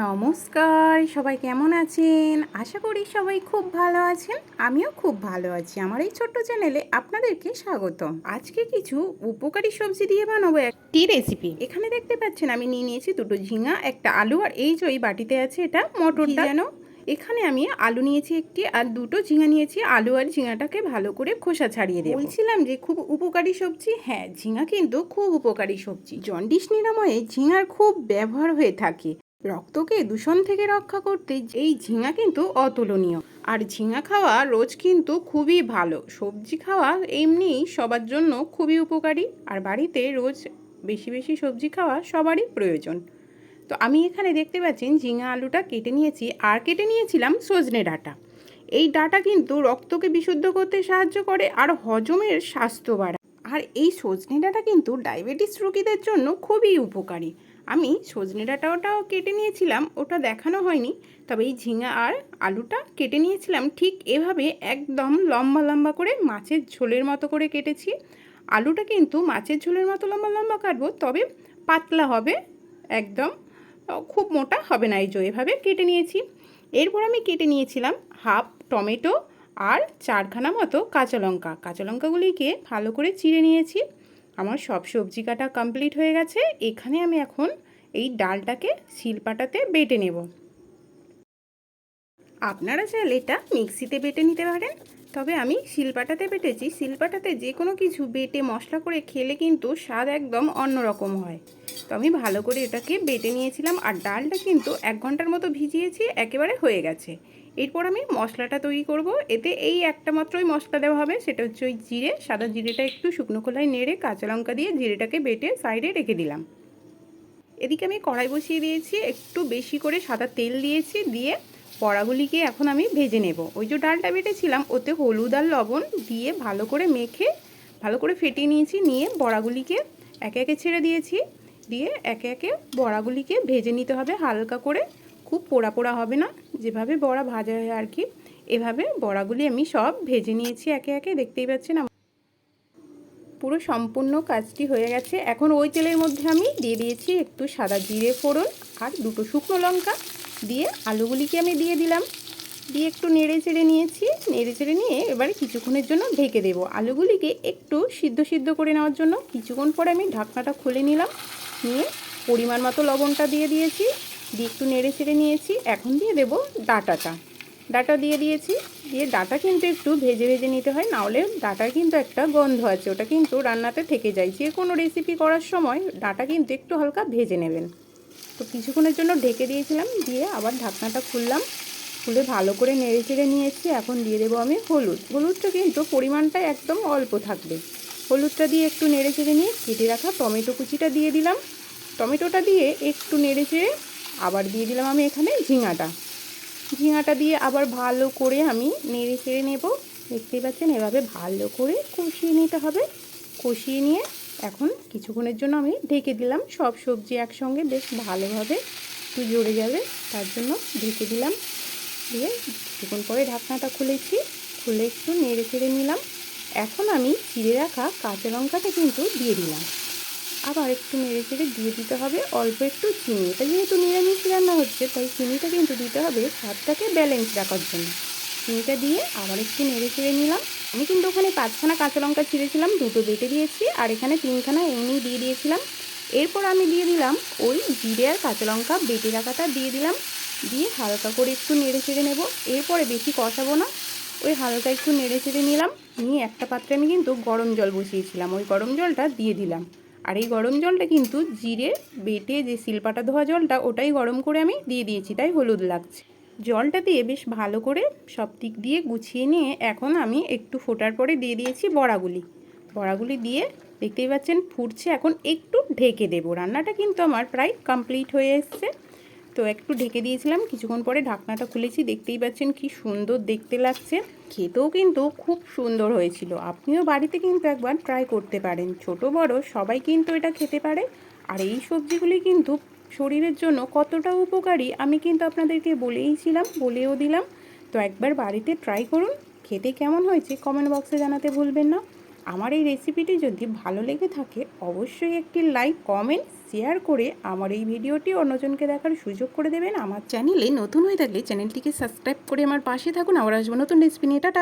নমস্কার সবাই কেমন আছেন? আশা করি সবাই খুব ভালো আছেন আমিও খুব ভালো আছি। আমার এই ছোট্ট চ্যানেলে আপনাদেরকে স্বাগত আজকে কিছু উপকারী সবজি দিয়ে বানাবো একটি রেসিপি এখানে দেখতে পাচ্ছেন আমি নিয়ে নিয়েছি দুটো ঝিঙা একটা আলু আর এই যে ওই বাটিতে আছে এটা মটর যেন। এখানে আমি আলু নিয়েছি একটি আর দুটো ঝিঙা নিয়েছি। আলু আর ঝিঙাটাকে ভালো করে খোসা ছাড়িয়ে দেবো। বলছিলাম যে খুব উপকারী সবজি? হ্যাঁ ঝিঙা কিন্তু খুব উপকারী সবজি। জন্ডিস নিরাময়ে ঝিঙার খুব ব্যবহার হয়ে থাকে। রক্তকে দূষণ থেকে রক্ষা করতে এই ঝিঙা কিন্তু অতুলনীয়। আর ঝিঙা খাওয়া রোজ কিন্তু খুবই ভালো। সবজি খাওয়া এমনি সবার জন্য খুবই উপকারী। আর বাড়িতে রোজ বেশি বেশি সবজি খাওয়া সবারই প্রয়োজন। তো আমি এখানে দেখতে পাচ্ছেন ঝিঙা আলুটা কেটে নিয়েছি আর কেটে নিয়েছিলাম সজনে ডাঁটা। এই ডাটা কিন্তু রক্তকে বিশুদ্ধ করতে সাহায্য করে আর হজমের স্বাস্থ্য বাড়ায়। আর এই সজনে ডাঁটা কিন্তু ডায়াবেটিস রোগীদের জন্য খুবই উপকারী। আমি সজনে ডাঁটাটাও কেটে নিয়েছিলাম, ওটা দেখানো হয়নি, তবে এই ঝিঙা আর আলুটা কেটে নিয়েছিলাম, ঠিক এভাবে একদম লম্বা লম্বা করে মাছের ঝোলের মতো করে কেটেছি। আলুটা কিন্তু মাছের ঝোলের মতো লম্বা লম্বা কাটবো, তবে পাতলা হবে, একদম খুব মোটা হবে না এই জো এভাবে কেটে নিয়েছি। এরপর আমি কেটে নিয়েছিলাম হাফ টমেটো আর চারখানা মতো কাঁচা লঙ্কা। কাঁচা লঙ্কাগুলিকে ভালো করে চিড়ে নিয়েছি। আমার সব সবজি কাটা কমপ্লিট হয়ে গেছে। এখানে আমি এখন এই ডালটাকে শিলপাটাতে বেটে নেব। আপনারা চাইলে এটা মিক্সিতে বেটে নিতে পারেন। তবে আমি শিলপাটাতে বেটেছি। শিলপাটাতে যে কোনো কিছু বেটে মশলা করে খেলে কিন্তু স্বাদ একদম অন্যরকম হয়। তো আমি ভালো করে এটাকে বেটে নিয়েছিলাম আর ডালটা কিন্তু এক ঘণ্টার মতো ভিজিয়েছি, একেবারে হয়ে গেছে। এরপর আমি মশলাটা তৈরি করব। এতে এই একটা মাত্রই মশলা দেওয়া হবে, সেটা হচ্ছে ওই জিরে। সাদা জিরেটা একটু শুকনো খোলায় নেড়ে কাঁচা লঙ্কা দিয়ে জিরেটাকে বেটে সাইডে রেখে দিলাম। এদিকে আমি কড়াই বসিয়ে দিয়েছি, একটু বেশি করে সাদা তেল দিয়েছি, দিয়ে বড়াগুলিকে এখন আমি ভেজে নেব। ওই যে ডালটা বেটেছিলাম, ওতে হলুদ আর লবণ দিয়ে ভালো করে মেখে, ভালো করে ফেটিয়ে নিয়েছি, নিয়ে বড়াগুলিকে একে একে ছেড়ে দিয়েছি। দিয়ে একে একে বড়াগুলিকে ভেজে নিতে হবে হালকা করে। খুব পোড়া পোড়া হবে না, যেভাবে বড়া ভাজা হয় আর কি, এভাবে বড়াগুলি আমি সব ভেজে নিয়েছি একে একে, দেখতেই পাচ্ছেন পুরো সম্পূর্ণ কাজটি হয়ে গেছে। এখন ওই তেলের মধ্যে আমি দিয়ে দিয়েছি একটু সাদা জিরে ফোড়ন আর দুটো শুকনো লঙ্কা দিয়ে আলুগুলিকে আমি দিয়ে দিলাম। দিয়ে একটু নেড়ে চেড়ে নিয়েছি, নেড়ে চেড়ে নিয়ে এবারে কিছুক্ষণের জন্য ঢেকে দেব। আলুগুলিকে একটু সিদ্ধ সিদ্ধ করে নেওয়ার জন্য কিছুক্ষণ পরে আমি ঢাকনাটা খুলে নিলাম। নিয়ে পরিমাণ মতো লবণটা দিয়ে দিয়েছি, দিয়ে একটু নেড়ে চেড়ে নিয়েছি। এখন দিয়ে দেব ডাটাটা। ডাটা দিয়ে দিয়েছি, দিয়ে ডাটা কিন্তু একটু ভেজে ভেজে নিতে হয়, নাহলে ডাটার কিন্তু একটা গন্ধ আছে, ওটা কিন্তু রান্নাতে থেকে যায়। যে কোনো রেসিপি করার সময় ডাটা কিন্তু একটু হালকা ভেজে নেবেন। তো কিছুক্ষণের জন্য ঢেকে দিয়েছিলাম, দিয়ে আবার ঢাকনাটা খুললাম, খুলে ভালো করে নেড়ে চেড়ে নিয়েছি। এখন দিয়ে দেবো আমি হলুদ। হলুদটা কিন্তু পরিমাণটা একদম অল্প থাকবে। হলুদটা দিয়ে একটু নেড়ে চেড়ে নিয়ে কেটে রাখা টমেটো কুচিটা দিয়ে দিলাম। টমেটোটা দিয়ে একটু নেড়ে চেড়ে আবার দিয়ে দিলাম আমি এখানে ঝিঙাটা। ঝিঙাটা দিয়ে আবার ভালো করে আমি নেড়ে চেড়ে নেব। দেখতেই পাচ্ছেন, এভাবে ভালো করে কষিয়ে নিতে হবে। কষিয়ে নিয়ে এখন কিছুক্ষণের জন্য আমি ঢেকে দিলাম। সব সবজি একসঙ্গে বেশ ভালোভাবে একটু জড়ে যাবে, তার জন্য ঢেকে দিলাম। দিয়ে কিছুক্ষণ পরে ঢাকনাটা খুলেছি, খুলে একটু নেড়ে চেড়ে নিলাম। এখন আমি চিড়ে রাখা কাঁচা লঙ্কাটা কিন্তু দিয়ে দিলাম। আবার একটু নেড়ে চেড়ে দিয়ে দিতে হবে অল্প একটু চিনি। এটা যেহেতু নিরামিষ রান্না হচ্ছে, তাই চিনিটা কিন্তু দিতে হবে স্বাদটাকে ব্যালেন্স রাখার জন্য। চিনিটা দিয়ে আবার একটু নেড়ে চেড়ে নিলাম। আমি কিন্তু ওখানে পাঁচখানা কাঁচা লঙ্কা ছিঁড়েছিলাম, দুটো বেটে দিয়েছি, আর এখানে তিনখানা এমনি দিয়ে দিয়েছিলাম। এরপর আমি দিয়ে দিলাম ওই জিরে আর কাঁচা লঙ্কা বেটে রাখাটা দিয়ে দিলাম। দিয়ে হালকা করে একটু নেড়ে চেড়ে নেব। এরপরে বেশি কষাবো না। ওই হালকা একটু নেড়ে চেড়ে নিলাম। নিয়ে একটা পাত্রে আমি কিন্তু গরম জল বসিয়েছিলাম। ওই গরম জলটা দিয়ে দিলাম। আর এই গরম জলটা কিন্তু জিরে বেটে যে শিলপাটা ধোয়া জলটা, ওটাই গরম করে আমি দিয়ে দিয়েছি, তাই হলুদ লাগছে। জলটা দিয়ে বেশ ভালো করে সব দিক দিয়ে গুছিয়ে নিয়ে এখন আমি একটু ফোটার পরে দিয়ে দিয়েছি বড়াগুলি। বড়াগুলি দিয়ে দেখতেই পাচ্ছেন ফুটছে, এখন একটু ঢেকে দেবো। রান্নাটা কিন্তু আমার প্রায় কমপ্লিট হয়ে এসছে। তো একটু ঢেকে দিয়েছিলাম, কিছুক্ষণ পরে ঢাকনাটা খুলেছি, দেখতেই পাচ্ছেন কি সুন্দর দেখতে লাগছে। খেতেও কিন্তু খুব সুন্দর হয়েছিল। আপনিও বাড়িতে কিন্তু একবার ট্রাই করতে পারেন। ছোট, বড় সবাই কিন্তু এটা খেতে পারে। আর এই সবজিগুলি কিন্তু শরীরের জন্য কতটা উপকারী, আমি কিন্তু আপনাদেরকে বলেইছিলাম বলেও দিলাম। তো একবার বাড়িতে ট্রাই করুন। খেতে কেমন হয়েছে কমেন্ট বক্সে জানাতে ভুলবেন না। আমার এই রেসিপিটি যদি ভালো লেগে থাকে, অবশ্যই একটি লাইক কমেন্ট শেয়ার করে আমার এই ভিডিওটি অন্যজনকে দেখার সুযোগ করে দেবেন। আমার চ্যানেলে নতুন হয়ে থাকলে চ্যানেলটিকে সাবস্ক্রাইব করে আমার পাশে থাকুন। আবার আসব নতুন রেসিপি নিয়ে। টাটা!